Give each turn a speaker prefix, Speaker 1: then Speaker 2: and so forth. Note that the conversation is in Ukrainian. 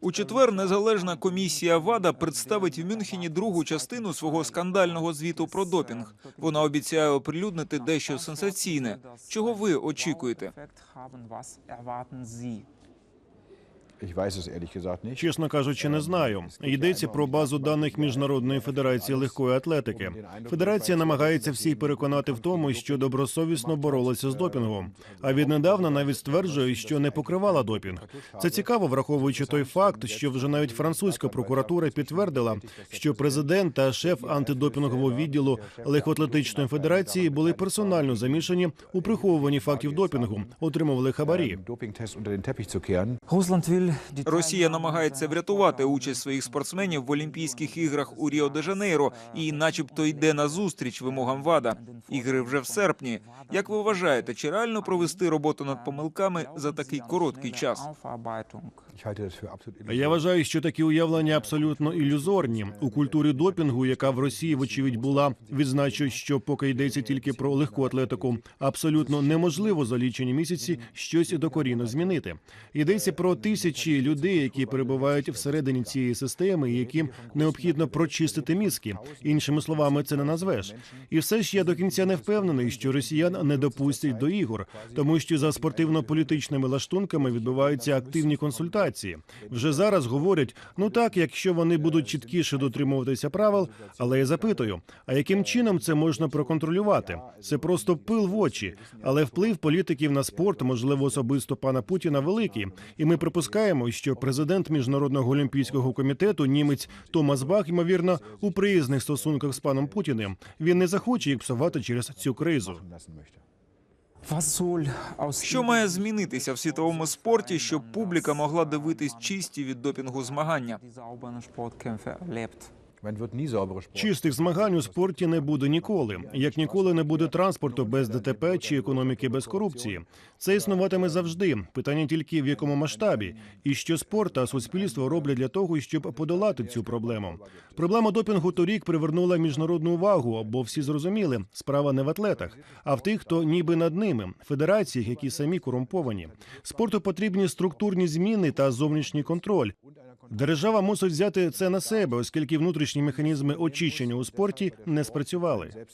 Speaker 1: У четвер незалежна комісія ВАДА представить в Мюнхені другу частину свого скандального звіту про допінг. Вона обіцяє оприлюднити дещо сенсаційне. Чого ви очікуєте?
Speaker 2: Чесно кажучи, не знаю. Йдеться про базу даних міжнародної федерації легкої атлетики. Федерація намагається всіх переконати в тому, що добросовісно боролася з допінгом. А віднедавна навіть стверджує, що не покривала допінг. Це цікаво, враховуючи той факт, що вже навіть французька прокуратура підтвердила, що президент та шеф антидопінгового відділу легкоатлетичної федерації були персонально замішані у приховуванні фактів допінгу, отримували хабарі.
Speaker 3: Dopingtest
Speaker 1: Росія намагається врятувати участь своїх спортсменів в Олімпійських іграх у Ріо де Жанейро і, начебто, йде на зустріч вимогам ВАДА. Ігри вже в серпні. Як ви вважаєте, чи реально провести роботу над помилками за такий короткий час?
Speaker 2: Я вважаю, що такі уявлення абсолютно ілюзорні у культурі допінгу, яка в Росії вочевидь була. Відзначу, що поки йдеться тільки про легку атлетику, абсолютно неможливо за лічені місяці щось докорінно змінити. Йдеться про тисячі людей, які перебувають всередині цієї системи, яким необхідно прочистити мізки. Іншими словами, це не назвеш. І все ж я до кінця не впевнений, що росіян не допустять до ігор, тому що за спортивно-політичними лаштунками відбуваються активні консультації. Вже зараз говорять: ну так, якщо вони будуть чіткіше дотримуватися правил, але я запитую: а яким чином це можна проконтролювати? Це просто пил в очі, але вплив політиків на спорт, можливо, особисто пана Путіна, великий. І ми припускаємо, що президент міжнародного олімпійського комітету німець Томас Бах, ймовірно, у приязних стосунках з паном Путіним. Він не захоче їх псувати через цю кризу.
Speaker 1: Що має змінитися в світовому спорті, щоб публіка могла дивитись чисті від допінгу змагання?
Speaker 2: Чистих змагань у спорті не буде ніколи, як ніколи не буде транспорту без ДТП чи економіки без корупції. Це існуватиме завжди. Питання тільки в якому масштабі, і що спорт та суспільство роблять для того, щоб подолати цю проблему. Проблема допінгу торік привернула міжнародну увагу, бо всі зрозуміли, справа не в атлетах, а в тих, хто ніби над ними, федераціях, які самі корумповані. Спорту потрібні структурні зміни та зовнішній контроль. Держава мусить взяти це на себе, оскільки внутрішні механізми очищення у спорті не спрацювали.